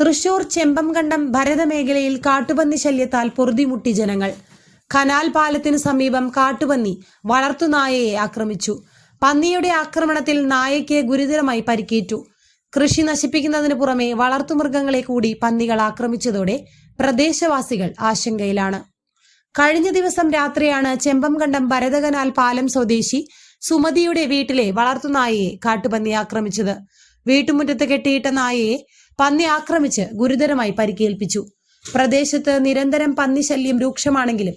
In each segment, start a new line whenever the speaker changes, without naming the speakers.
തൃശൂർ ചെമ്പംകണ്ടം ഭരതമേഖലയിൽ കാട്ടുപന്നി ശല്യത്താൽ പൊറുതിമുട്ടി ജനങ്ങൾ. കനാൽ പാലത്തിന് സമീപം കാട്ടുപന്നി വളർത്തുനായയെ ആക്രമിച്ചു. പന്നിയുടെ ആക്രമണത്തിൽ നായയ്ക്ക് ഗുരുതരമായി പരിക്കേറ്റു. കൃഷി നശിപ്പിക്കുന്നതിന് പുറമെ വളർത്തുമൃഗങ്ങളെ കൂടി പന്നികൾ ആക്രമിച്ചതോടെ പ്രദേശവാസികൾ ആശങ്കയിലാണ്. കഴിഞ്ഞ ദിവസം രാത്രിയാണ് ചെമ്പംകണ്ടം ഭരതകനാൽ പാലം സ്വദേശി സുമതിയുടെ വീട്ടിലെ വളർത്തുനായയെ കാട്ടുപന്നി ആക്രമിച്ചത്. വീട്ടുമുറ്റത്ത് കെട്ടിയിട്ട നായയെ പന്നി ആക്രമിച്ച് ഗുരുതരമായി പരിക്കേൽപ്പിച്ചു. പ്രദേശത്ത് നിരന്തരം പന്നി ശല്യം രൂക്ഷമാണെങ്കിലും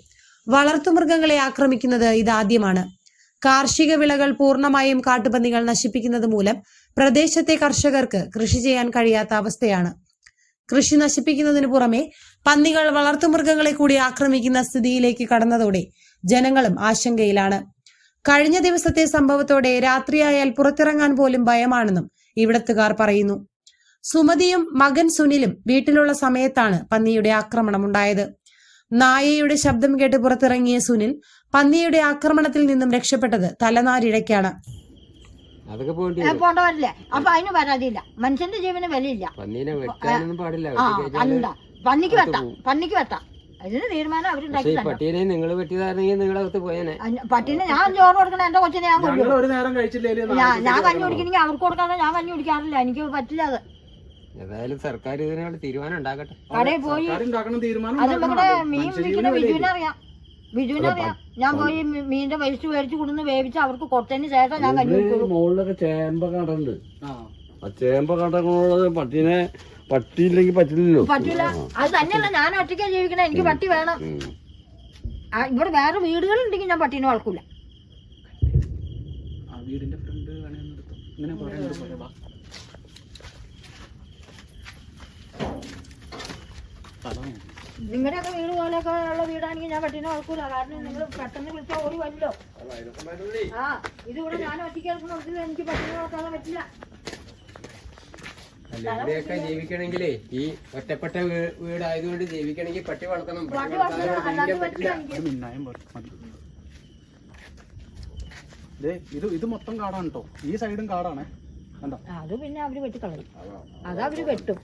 വളർത്തുമൃഗങ്ങളെ ആക്രമിക്കുന്നത് ഇതാദ്യമാണ്. കാർഷിക വിളകൾ പൂർണമായും കാട്ടുപന്നികൾ നശിപ്പിക്കുന്നത് മൂലം പ്രദേശത്തെ കർഷകർക്ക് കൃഷി ചെയ്യാൻ കഴിയാത്ത അവസ്ഥയാണ്. കൃഷി നശിപ്പിക്കുന്നതിന് പുറമെ പന്നികൾ വളർത്തുമൃഗങ്ങളെ കൂടി ആക്രമിക്കുന്ന സ്ഥിതിയിലേക്ക് കടന്നതോടെ ജനങ്ങളും ആശങ്കയിലാണ്. കഴിഞ്ഞ ദിവസത്തെ സംഭവത്തോടെ രാത്രിയായാൽ പുറത്തിറങ്ങാൻ പോലും ഭയമാണെന്നും ഇവിടത്തുകാർ പറയുന്നു. സുമതിയും മകൻ സുനിലും വീട്ടിലുള്ള സമയത്താണ് പന്നിയുടെ ആക്രമണം ഉണ്ടായത് നായയുടെ ശബ്ദം കേട്ട് പുറത്തിറങ്ങിയ സുനിൽ പന്നിയുടെ ആക്രമണത്തിൽ നിന്നും രക്ഷപ്പെട്ടത് തലനാരിഴയ്ക്കാണ്.
അതൊക്കെ പോകേണ്ടി
ഏ, പോണ്ടവരില്ലേ അപ്പൊ അതിന് പരാതിയില്ല. മനുഷ്യന്റെ ജീവന് വിലയില്ല
പന്നീനെ വെട്ടാനൊന്നും പാടില്ല.
പന്നിക്ക്
അകത്ത്
വെട്ടാം പന്നിക്ക് വെട്ടാം അതിന് തീരുമാനം അവരുണ്ടാക്കി
പട്ടീനെ നിങ്ങൾ വെട്ടിയതായിരുന്നെങ്കിൽ നിങ്ങളകത്ത് പോയേനെ.
പട്ടീനെ ഞാൻ ചോറ് കൊടുക്കണ. എന്റെ കൊച്ചിനെ ഞാൻ
ഞങ്ങൾ ഒരു നേരം കഴിച്ചില്ലേലും
ഞാൻ ഞാൻ കഞ്ഞി കുടിക്കണമെങ്കിൽ അവർക്ക് കൊടുക്കാതെ ഞാൻ കഞ്ഞി കുടിക്കാറില്ല. എനിക്ക് പറ്റില്ല അത്.
ഏതായാലും സർക്കാർ ഇതിനോട് തീരുമാനം ഉണ്ടാക്കട്ടെ
കടയിൽ പോയി.
ഉണ്ടാക്കണം തീരുമാനം
അത് നമ്മുടെ മീൻ വിൽക്കുന്ന? ബിജുവിനെ അറിയാം. ബിജുവിനെ അറിയാം. ഞാൻ പോയി മീ- മീനിന്റെ വേസ്റ്റ് മേടിച്ച് കൊടുന്ന് വേവിച്ച് അവർക്ക് കൊടുത്തതിന് ശേഷം ഞാൻ കഞ്ഞി
മുകളിലൊക്കെ ചേമ്പ കടണ്ട്
ആ.
ആ ചേമ്പ പട്ടീനെ പട്ടിയില്ലെങ്കിൽ പറ്റില്ലല്ലോ.
പറ്റില്ല അത് തന്നെയല്ല ഞാൻ ഒറ്റയ്ക്കാ ജീവിക്കണേ. എനിക്ക് പട്ടി വേണം. ആ, ഇവിടെ വേറെ വീടുകളുണ്ടെങ്കിൽ ഞാൻ പട്ടീനെ വളർക്കൂല
ആ വീടിന്റെ ഫ്രണ്ട് വേണമെന്ന് ഇങ്ങനെ
നിങ്ങളുടെയൊക്കെ വീട് പോലെയൊക്കെ ഉള്ള വീടാണെങ്കിൽ ഞാൻ പട്ടീനെ വളർക്കൂല കാരണം നിങ്ങൾ പെട്ടെന്ന് വിളിച്ചാൽ ഓടി വല്ലോ ആ ഇതിവിടെ ഞാൻ ഒറ്റയ്ക്ക് കിടക്കണമെങ്കിൽ എനിക്ക് പട്ടീനെ വളർത്താൻ പറ്റില്ല.
അല്ല ഇവിടെയൊക്കെ ജീവിക്കണമെങ്കിലേ ഈ ഒറ്റപ്പെട്ട വീടായതുകൊണ്ട് ജീവിക്കണമെങ്കിൽ പട്ടി വളർത്തണം.
ഇത് ഇത് മൊത്തം കാടാണ് കേട്ടോ ഈ സൈഡും കാടാണ്. കണ്ടോ?
അത് പിന്നെ അവർ വെട്ടിക്കളയും. അതവര് അവർ വെട്ടും.